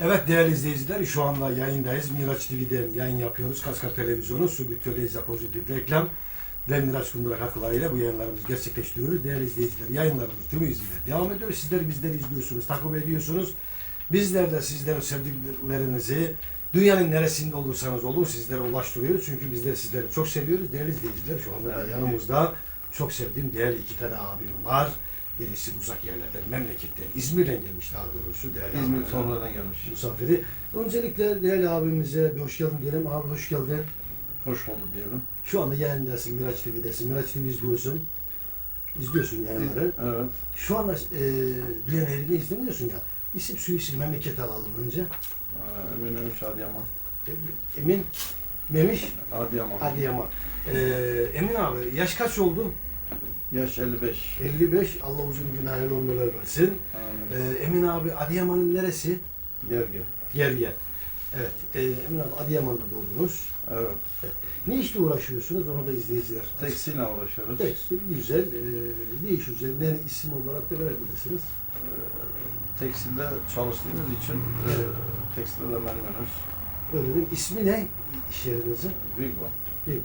Evet değerli izleyiciler şu anda yayındayız. Miraç TV'den yayın yapıyoruz. Kaskar Televizyonu, Subüktör Leyza Pozitif Reklam ve Miraç Kundura katkılarıyla bu yayınlarımızı gerçekleştiriyoruz. Değerli izleyiciler yayınlarımız tüm hızıyla devam ediyor. Sizler bizleri izliyorsunuz, takip ediyorsunuz. Bizler de sizlerin sevdiklerinizi dünyanın neresinde olursanız olun sizlere ulaştırıyoruz. Çünkü bizler sizleri çok seviyoruz. Değerli izleyiciler şu anda da yanımızda çok sevdiğim değerli iki tane abim var. Birisi uzak yerlerden, memleketten, İzmir'den gelmiş daha doğrusu. Değerli İzmir abim. sonradan gelmiş. misafiri. Öncelikle değerli abimize bir hoş geldin diyelim. Abi hoş geldin. Hoş bulduk diyelim. Şu anda yayındasın, Miraç TV'desin. Miraç TV izliyorsun. İzliyorsun yayınları. Evet. Şu anda e, dünyanın elini izlemiyorsun ya. İsim, su isim, memleket alalım önce. Ee, Emin Ömüş Adıyaman. E, Emin, Memiş, Adıyaman. Adıyaman. E, Emin abi yaş kaç oldu? Yaş 55. 55. Allah uzun gün hayırlı ömürler versin. Amin. E, Emin abi Adıyaman'ın neresi? Gel gel. Gerge. Evet. E, Emin abi Adıyaman'da doğdunuz. Evet. Ne işle uğraşıyorsunuz? Onu da izleyiciler. Tekstille uğraşıyoruz. Tekstil güzel. E, ne iş üzerine isim olarak da verebilirsiniz. Ee, Tekstilde çalıştığımız için e, Evet. tekstilde de memnunuz. Öyle değil mi? İsmi ne iş yerinizin? Bir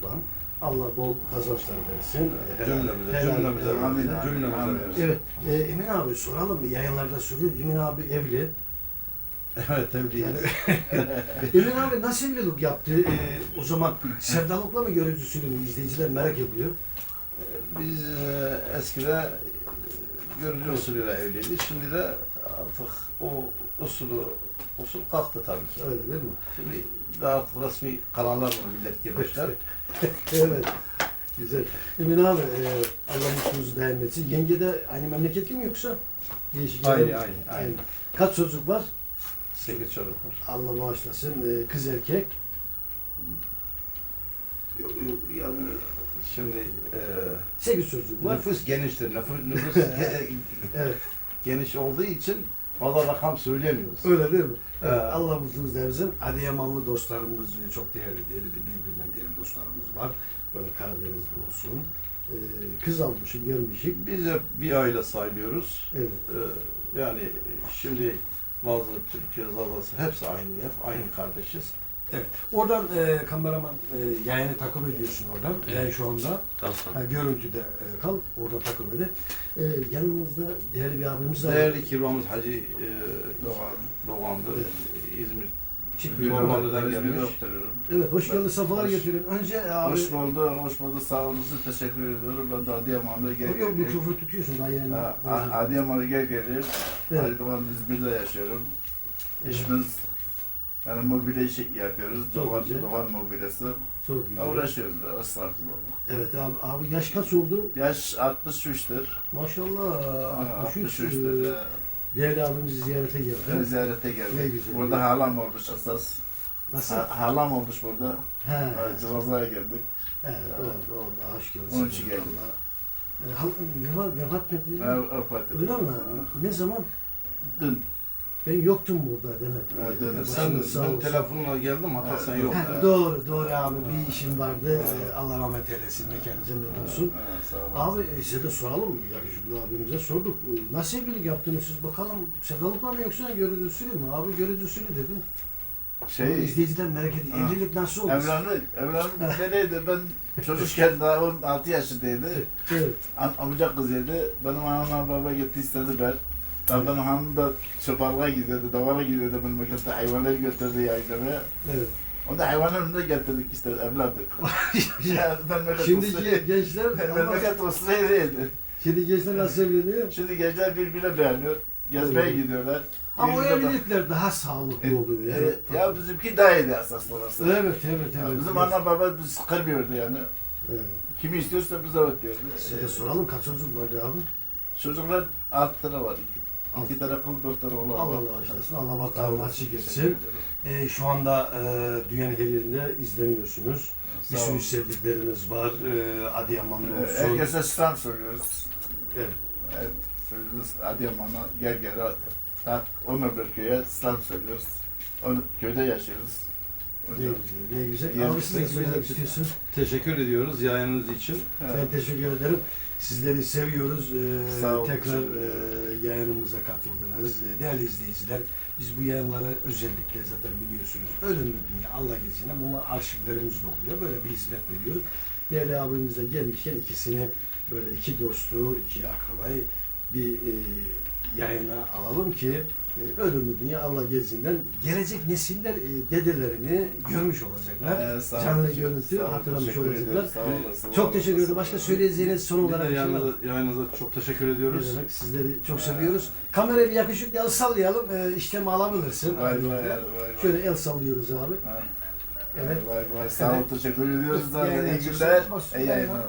ban. Allah bol kazançlar versin. Cümlemize, cümlemize, cümlemize Amin. versin. Evet. E, Emin abi soralım mı? Yayınlarda soruyor. Emin abi evli. Evet, evliyiz. Emin abi nasıl evlilik yaptı? E, o zaman sevdalıkla mı görücüsüyle mi? İzleyiciler merak ediyor. Biz e, eskide görücü usulüyle evliydik. Şimdi de artık o usulü usul kalktı tabii ki. Öyle değil mi? Şimdi artık resmi kanallar mı millet girmişler. evet. Güzel. Emin abi e, Allah mutluluğunuzu daim etsin. Yenge de aynı memleketli mi yoksa? Değişik Aynı, yerden- aynı, aynı. Kaç çocuk var? Sekiz çocuk var. Allah bağışlasın. E, kız erkek. Yok, yok, ya, Şimdi e, Sekiz çocuk var. nüfus geniştir. Nüfus, nüfus ge- Evet. geniş olduğu için fazla rakam söylemiyoruz. Öyle değil mi? Evet, Evet. Allah mutluluğunuzu versin. Adıyamanlı dostlarımız e, çok değerli, değerli, birbirinden değerli dostlarımız var. Böyle Karadenizli olsun. E, kız almışık, vermişik. Biz de bir aile sayılıyoruz. Evet. E, yani şimdi bazı Türkiye zazası hepsi aynı hep aynı kardeşiz. Evet. Oradan e, kameraman e, yayını takip ediyorsun oradan. Evet. Yani şu anda Tamam. ha, görüntüde e, kal. Orada takip edin. E, yanımızda değerli bir abimiz var. Değerli kirvamız Hacı e, Doğan. Doğan'dı. Evet. İzmir İzmir'de gelmiş. Evet, hoş geldin. Safalar getirin. Önce e, abi... Hoş bulduk, hoş bulduk. Sağ olun, teşekkür ediyorum. Ben de Adıyaman'da gel Yok yok geldim. mikrofonu tutuyorsun daha A- Adıyaman'a gel geliyorum. Evet. Adıyaman İzmir'de yaşıyorum. İşimiz yani mobilya işi yapıyoruz. Çok Doğan, güzel. Doğan mobilyası. Çok güzel. Uğraşıyoruz. Israrsız olduk. Evet abi, abi yaş kaç oldu? Yaş 63'tür. Maşallah Ha, 63. 63'tür. e, Değerli abimizi ziyarete Ben geldi. ziyarete Ne geldik. güzel. Burada halam olmuş esas. Nasıl? Ha, halam olmuş burada. He. Ha, Cıvaza'ya geldik. Evet, oldu, oldu. Hoş geldin. Onun için geldim. E, vefat, vefat dedi? Ha, vefat. Öyle mi? Ne zaman? Dün. Ben yoktum burada demek. Evet, evet. Sen, ben olsun. telefonla geldim Evet, sen yok. Ha, Evet. doğru, doğru abi. Bir işim vardı. Evet. E, Allah rahmet eylesin. Mekanı cennet olsun. Sağ olun. Abi e, size de soralım. Yakışıklı abimize sorduk. E, Nasıl evlilik yaptınız siz bakalım? Sevdalıkla mı yoksa görücü usulü mü? Abi görücü usulü dedin. Şey, şey, izleyiciler merak ediyor. Evlilik nasıl oldu? Evlenmek, evlenmek nereydi? Ben çocukken daha 16 yaşındaydı. Evet. Am amca kızıydı. Benim anam baba gitti istedi ben. Benim hanım da çobanlığa gidiyordu, davara gidiyordu memlekette hayvanları götürdü yaylamaya. Evet. O da hayvanlarını da getirdik işte evladık. Ya, memleket Şimdiki gençler memleket usulüydü. şimdi gençler nasıl evleniyor? Şimdi gençler birbirine beğeniyor. Gezmeye Evet. gidiyorlar. Ama o evlilikler daha sağlıklı E, oluyor yani. Evet, ya bizimki daha iyiydi esas orası. Evet, evet, Ya evet. bizim evet. ana baba biz kırmıyordu yani. Evet. Kimi istiyorsa biz evet diyordu. Size de soralım kaç çocuk vardı abi? Çocuklar alt tane var. İki. İki tane kız, dört tane oğlan var. Allah Allah işlesin. Allah olun, açık etsin. Ee, şu anda e, dünyanın her yerinde izleniyorsunuz. Bir Sağ olun. sürü sevdikleriniz var. E, Adıyamanlı Evet, olsun. Herkese selam söylüyoruz. Evet. Evet, söylüyoruz Adıyaman'a gel gel. Tak Ömerber köy'e selam söylüyoruz. Onu köyde yaşıyoruz. Ne güzel, ne güzel. Abi siz de söylemek istiyorsun. Teşekkür ediyoruz yayınınız için. Evet. Ben teşekkür ederim. Sizleri seviyoruz. Ee, Sağ olun, Tekrar teşekkür ederim. Yayınımıza katıldınız. Ee, Değerli izleyiciler, biz bu yayınları özellikle zaten biliyorsunuz. Ölümlü Dünya, Allah gezine bunlar arşivlerimizde oluyor. Böyle bir hizmet veriyoruz. Değerli abimiz de gelmişken ikisini böyle iki dostu, iki akrabayı bir e, yayına alalım ki e, ölümlü dünya Allah gezinden gelecek nesiller e, dedelerini görmüş olacaklar. Ee, sağ olun, Canlı teşekkür- görüntü sağ olun, hatırlamış teşekkür olacaklar. sağ olasın, Çok var teşekkür ederim. Başka söyleyeceğiniz son Biz olarak de bir şey var mı? çok teşekkür ediyoruz. Demek? Sizleri çok seviyoruz. Kamerayı bir yakışıklı el sallayalım. E, işlemi alabilirsin. Vay vay vay vay. Şöyle el sallıyoruz abi. Ha, Evet. Vay vay. Sağ olun, teşekkür ediyoruz. Yayın İyi günler. İyi yayın. yayınlar.